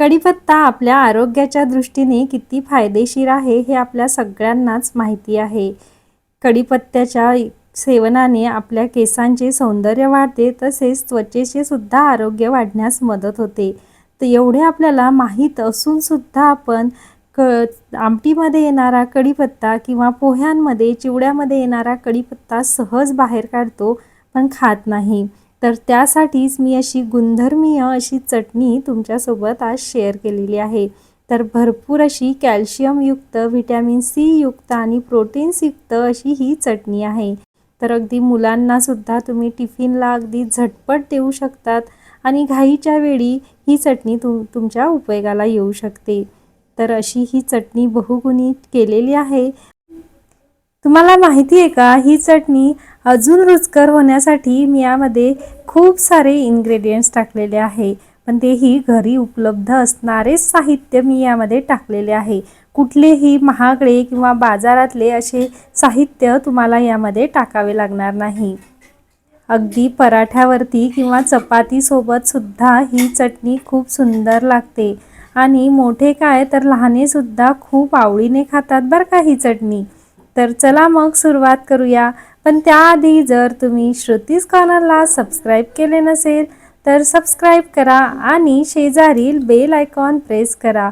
कढीपत्ता आपल्या आरोग्याच्या दृष्टीने किती फायदेशीर आहे हे आपल्या सगळ्यांनाच माहिती आहे. कढीपत्त्याच्या सेवनाने आपल्या केसांचे सौंदर्य वाढते तसेच त्वचेचे सुद्धा आरोग्य वाढण्यास मदत होते. तर एवढे आपल्याला माहीत असूनसुद्धा आपण क आमटीमध्ये येणारा कढीपत्ता किंवा पोह्यांमध्ये चिवड्यामध्ये येणारा कढीपत्ता सहज बाहेर काढतो पण खात नाही. तर त्यासाठीच मी अशी गुणधर्मीय अशी चटणी तुमच्यासोबत आज शेअर केलेली आहे. तर भरपूर अशी कॅल्शियमयुक्त व्हिटॅमिन सी युक्त आणि प्रोटीन्सयुक्त अशी ही चटणी आहे. तर अगदी मुलांनासुद्धा तुम्ही टिफिनला अगदी झटपट देऊ शकतात आणि घाईच्या वेळी ही चटणी तुम तुमच्या उपयोगाला येऊ शकते. तर अशी ही चटणी बहुगुणी केलेली आहे. तुम्हाला माहिती आहे का? ही चटणी अजून रुचकर होण्यासाठी मी यामध्ये खूप सारे इन्ग्रेडियंट्स टाकलेले आहे. पण तेही घरी उपलब्ध असणारे साहित्य मी यामध्ये टाकलेले आहे. कुठलेही महागडे किंवा बाजारातले असे साहित्य तुम्हाला यामध्ये टाकावे लागणार नाही. अगदी पराठ्यावरती किंवा चपातीसोबत सुद्धा ही चटणी खूप सुंदर लागते. आणि मोठे काय तर लहानेसुद्धा खूप आवडीने खातात बरं का ही चटणी. तर चला मग सुरुवात करूया. पण त्याआधी जर तुम्ही श्रुतीस कॉर्नरला सबस्क्राईब केले नसेल तर सबस्क्राईब करा आणि शेजारील बेल आयकॉन प्रेस करा.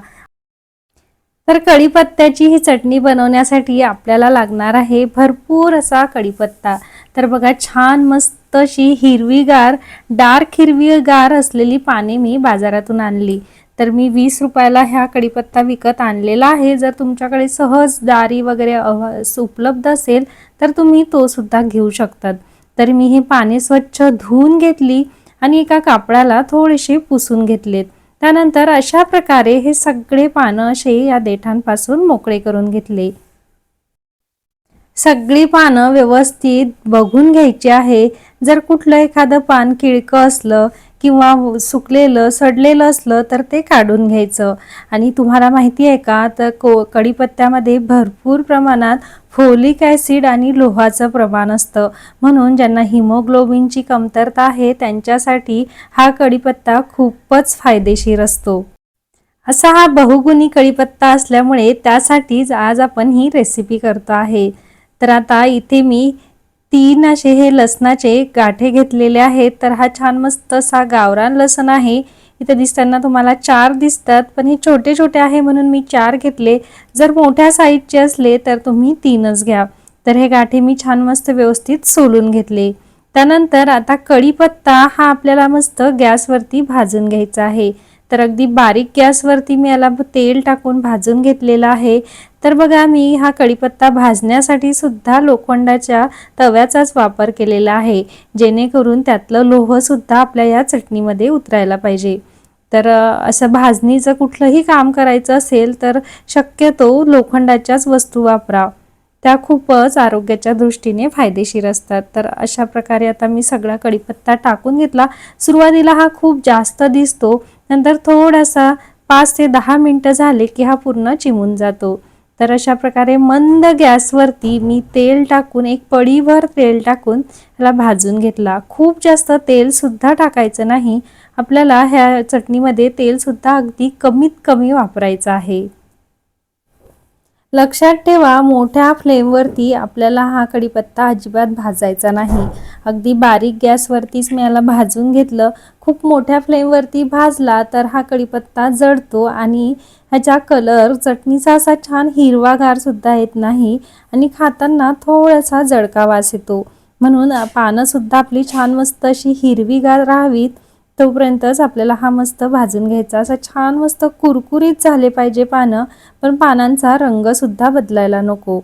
तर कढीपत्त्याची ही चटणी बनवण्यासाठी आपल्याला लागणार आहे भरपूर असा कढीपत्ता. तर बघा छान मस्त अशी हिरवीगार डार्क हिरवीगार असलेली पाने मी बाजारातून आणली. तर मी वीस रुपयाला ह्या कढीपत्ता विकत आणलेला आहे. जर तुमच्याकडे सहज दारी वगैरे अव- उपलब्ध असेल तर तुम्ही तो सुद्धा घेऊ शकतात. तर मी हे पाने स्वच्छ धुवून घेतली आणि एका कापडाला थोडेसे पुसून घेतलेत. त्यानंतर अशा प्रकारे हे सगळे पानं असे या देठांपासून मोकळे करून घेतले. सगळी पानं व्यवस्थित बघून घ्यायची आहे. जर कुठलं एखादं पान किळकं असलं किंवा सुकलेलं सडलेलं असलं तर ते काढून घ्यायचं. आणि तुम्हाला माहिती आहे का तर को कढीपत्त्यामध्ये भरपूर प्रमाणात फोलिक ॲसिड आणि लोहाचं प्रमाण असतं. म्हणून ज्यांना हिमोग्लोबिनची कमतरता आहे त्यांच्यासाठी हा कढीपत्ता खूपच फायदेशीर असतो. असा हा बहुगुणी कढीपत्ता असल्यामुळे त्यासाठीच आज आपण ही रेसिपी करतो आहे. तर आता इथे मी तीन असे हे लसणाचे गाठे घेतलेले आहेत. तर हा छान मस्त असा गावरान लसण आहे. इथे दिसताना तुम्हाला चार दिसतात पण हे छोटे छोटे आहे म्हणून मी चार घेतले. जर मोठ्या साईजचे असले तर तुम्ही तीनच घ्या. तर हे गाठे मी छान मस्त व्यवस्थित सोलून घेतले. त्यानंतर आता कढीपत्ता हा आपल्याला मस्त गॅसवरती भाजून घ्यायचा आहे. तर अगदी बारीक गॅसवरती मी याला तेल टाकून भाजून घेतलेलं आहे. तर बघा मी हा कढीपत्ता भाजण्यासाठी सुद्धा लोखंडाच्या तव्याचाच वापर केलेला आहे. जेणेकरून त्यातलं लोहसुद्धा आपल्या या चटणीमध्ये उतरायला पाहिजे. तर असं भाजणीचं कुठलंही काम करायचं असेल तर शक्यतो लोखंडाच्याच वस्तू वापरा. त्या खूपच आरोग्याच्या दृष्टीने फायदेशीर असतात. तर अशा प्रकारे आता मी सगळा कढीपत्ता टाकून घेतला. सुरुवातीला हा खूप जास्त दिसतो नंतर थोडासा पाच ते दहा मिनटं झाले की हा पूर्ण चिमून जातो. तर अशा प्रकारे मंद गॅसवरती मी तेल टाकून एक पडीभर तेल टाकून ह्याला भाजून घेतला. खूप जास्त तेलसुद्धा टाकायचं नाही. आपल्याला ह्या चटणीमध्ये तेलसुद्धा अगदी कमीत कमी वापरायचं आहे. लक्षात ठेवा मोठ्या फ्लेमवरती आपल्याला हा कढीपत्ता अजिबात भाजायचा नाही. अगदी बारीक गॅसवरतीच मी याला भाजून घेतलं. खूप मोठ्या फ्लेमवरती भाजला तर हा कढीपत्ता जळतो आणि ह्याचा कलर चटणीचा असा छान हिरवागारसुद्धा येत नाही आणि खाताना थोडासा जळका वास येतो. म्हणून पानंसुद्धा आपली छान मस्त अशी हिरवीगार राहावीत. तोपर्यंतच आपल्याला हा मस्त भाजून घ्यायचा. असा छान मस्त कुरकुरीत झाले पाहिजे पानं. पण पानांचा रंगसुद्धा बदलायला नको.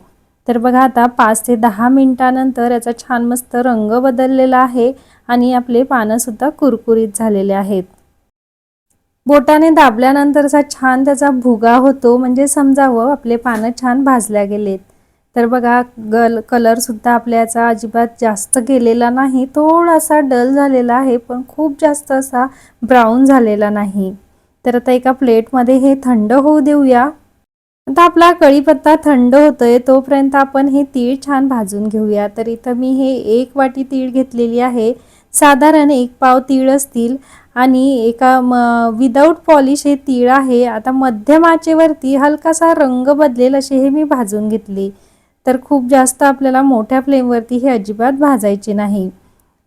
तर बघा आता पाच ते दहा मिनटानंतर याचा छान मस्त रंग बदललेला आहे आणि आपले पानंसुद्धा कुरकुरीत झालेले आहेत. बोटाने दाबल्यानंतरचा छान त्याचा भुगा होतो. म्हणजे समजावं आपले पानं छान भाजल्या गेलेत. तर बघा गल कलरसुद्धा आपल्या याचा अजिबात जास्त गेलेला नाही. थोडासा डल झालेला आहे पण खूप जास्त असा ब्राऊन झालेला नाही. तर आता एका प्लेटमध्ये हे थंड होऊ देऊया. आता आपला कढीपत्ता थंड होतोय तोपर्यंत आपण हे तीळ छान भाजून घेऊया. तर इथं मी हे एक वाटी तीळ घेतलेली आहे. साधारण एक पाव तीळ असतील आणि एका म विदाऊट पॉलिश हे तीळ आहे. आता मध्यम आचेवरती हलकासा रंग बदलेल असे हे मी भाजून घेतले. तर खूप जास्त आपल्याला मोठ्या फ्लेमवरती हे अजिबात भाजायचे नाही.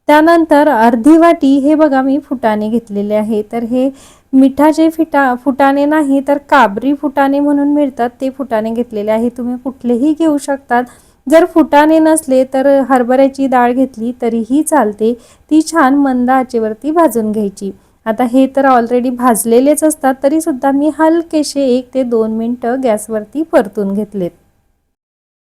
त्यानंतर अर्धी वाटी हे बघा मी फुटाणे घेतलेले आहे. तर हे मिठाचे फिटा फुटाणे नाही तर काबरी फुटाणे म्हणून मिळतात. ते फुटाणे घेतलेले आहे. तुम्ही कुठलेही घेऊ शकतात. जर फुटाणे नसले तर हरभऱ्याची डाळ घेतली तरीही चालते. ती छान मंद आचेवरती भाजून घ्यायची. आता हे तर ऑलरेडी भाजलेलेच असतात. तरीसुद्धा मी हलकेसे एक ते दोन मिनटं गॅसवरती परतून घेतलेत.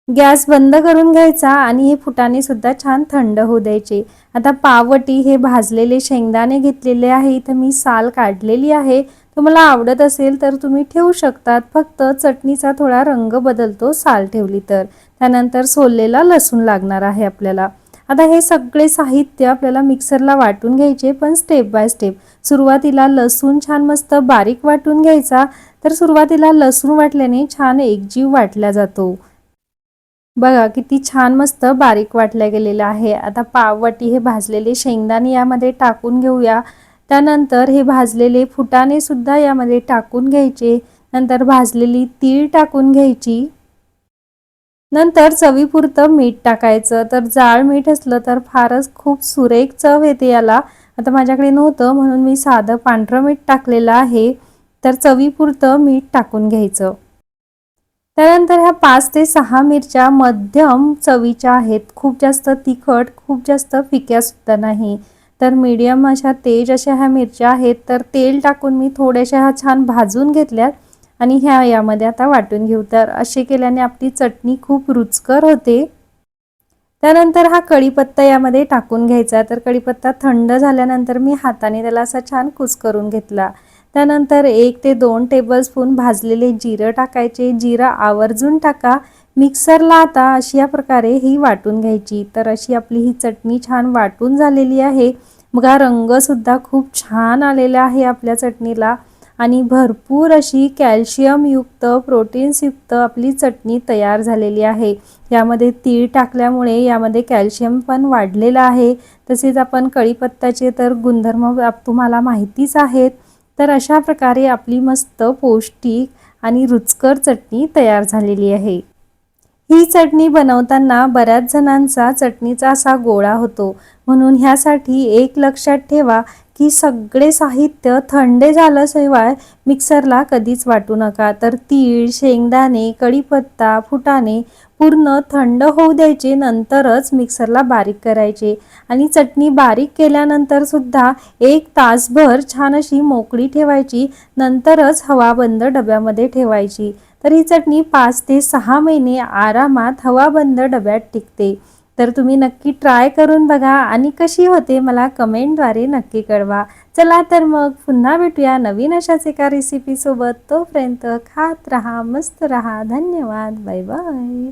गॅस बंद करून घ्यायचा आणि हे फुटाने सुद्धा छान थंड होऊ द्यायचे. आता पावटी हे भाजलेले शेंगदाणे घेतलेले आहे. इथं मी साल काढलेली आहे. तुम्हाला आवडत असेल तर तुम्ही ठेवू शकतात. फक्त चटणीचा थोडा रंग बदलतो साल ठेवली तर. त्यानंतर सोललेला लसूण लागणार आहे आपल्याला. आता हे सगळे साहित्य आपल्याला मिक्सरला वाटून घ्यायचे पण स्टेप बाय स्टेप. सुरुवातीला लसूण छान मस्त बारीक वाटून घ्यायचा. तर सुरुवातीला लसूण वाटल्याने छान एकजीव वाटला जातो. बघा किती छान मस्त बारीक वाटल्या गेलेलं आहे. आता पाववाटी हे भाजलेले शेंगदाणे यामध्ये टाकून घेऊया. त्यानंतर हे भाजलेले फुटाणे सुद्धा यामध्ये टाकून घ्यायचे. नंतर भाजलेली तीळ टाकून घ्यायची. नंतर चवीपुरतं मीठ टाकायचं. तर जाळ मीठ असलं तर फारच खूप सुरेख चव येते याला. आता माझ्याकडे नव्हतं म्हणून मी साधं पांढरं मीठ टाकलेलं आहे. तर चवीपुरतं मीठ टाकून घ्यायचं. त्यानंतर ह्या पाच ते सहा मिरच्या मध्यम चवीच्या आहेत. खूप जास्त तिखट खूप जास्त फिक्यासुद्धा नाही. तर मीडियम अशा तेज अशा ह्या मिरच्या आहेत. तर तेल टाकून मी थोड्याशा ह्या छान भाजून घेतल्यात आणि ह्या यामध्ये आता वाटून घेऊ. तर असे केल्याने आपली चटणी खूप रुचकर होते. त्यानंतर हा कढीपत्ता यामध्ये टाकून घ्यायचा. तर कढीपत्ता थंड झाल्यानंतर मी हाताने त्याला असा छान कुस्करून घेतला. त्यानंतर एक ते दोन टेबलस्पून भाजलेले जिरं टाकायचे. जिरं आवर्जून टाका. मिक्सरला आता अशी या प्रकारे ही वाटून घ्यायची. तर अशी आपली ही चटणी छान वाटून झालेली आहे. मग हा रंगसुद्धा खूप छान आलेला आहे आपल्या चटणीला. आणि भरपूर अशी कॅल्शियमयुक्त प्रोटीन्सयुक्त आपली चटणी तयार झालेली आहे. यामध्ये तीळ टाकल्यामुळे यामध्ये कॅल्शियम पण वाढलेलं आहे. तसेच आपण कढीपत्त्याचे तर गुणधर्म तुम्हाला माहितीच आहेत. तर अशा प्रकारे आपली मस्त पौष्टिक आणि रुचकर चटणी तयार झालेली आहे. ही चटणी बनवताना बऱ्याच जणांचा चटणीचा असा गोळा होतो. म्हणून ह्यासाठी एक लक्षात ठेवा की सगळे साहित्य थंडे झाल्याशिवाय मिक्सरला कधीच वाटू नका. तर तीळ शेंगदाणे कढीपत्ता फुटाणे पूर्ण थंड होऊ द्यायचे नंतरच मिक्सरला बारीक करायचे. आणि चटणी बारीक केल्यानंतर सुद्धा एक तासभर छान अशी मोकळी ठेवायची नंतरच हवाबंद डब्यामध्ये ठेवायची. तर ही चटणी पाच ते सहा महिने आरामात हवाबंद डब्यात टिकते. तर तुम्ही नक्की ट्राय करून बघा आणि कशी होते मला कमेंटद्वारे नक्की कळवा. चला तर मग पुन्हा भेटूया नवीन अशाच एका रेसिपीसोबत तोपर्यंत खात रहा मस्त रहा. धन्यवाद. Bye bye